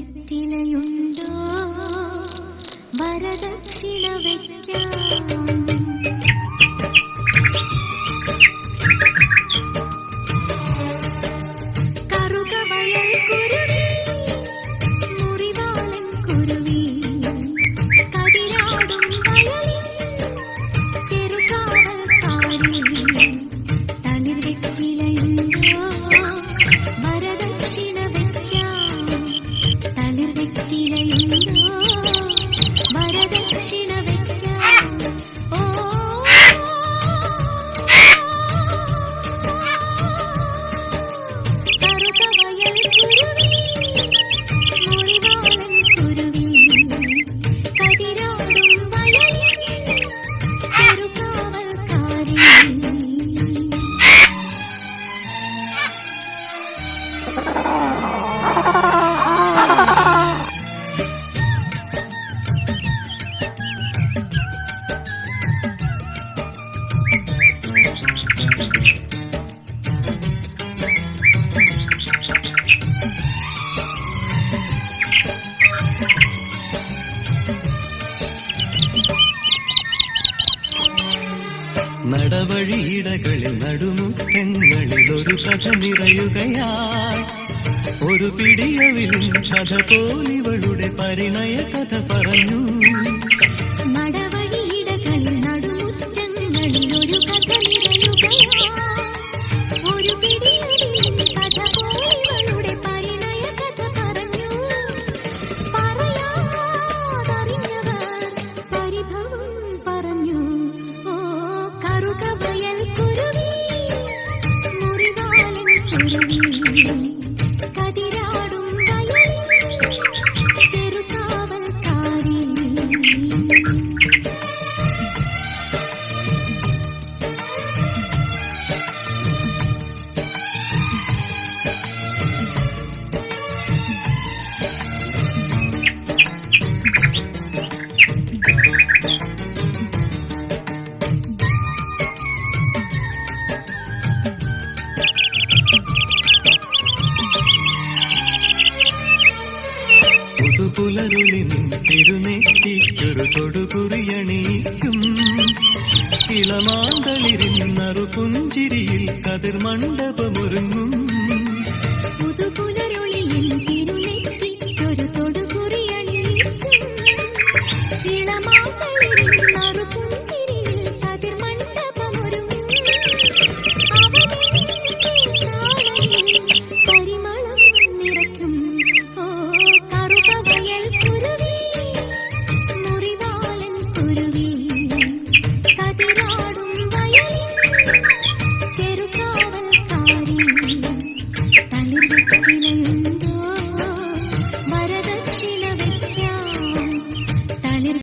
തളിർവെറ്റിലയുണ്ടോ വരദക്ഷിണ വയ്ക്കാം Oh. നടവഴിയിടകളിൽ നടുമുറ്റങ്ങളിൽ ഒരു കഥ നിറയുകയായി. ഒരു പിടിയവിലും കഥ പോലിവളുടെ പരിണയ കഥ പറഞ്ഞു. கபுயல் குருவி முறிவாளன் குருவி പുലർച്ചു പുലരുളിനും തിരുനെറ്റിച്ചൊരു തൊടുകുറിയണീക്കും ഇളമാന്തളിരുന്നറു പുഞ്ചിരിയിൽ കതിർമണ്ഡപമൊരുങ്ങും പുതുപുലരുളിയിൽ തിരുനെറ്റിച്ചൊരു തൊടുകുറിയണീക്കും ഇളമാ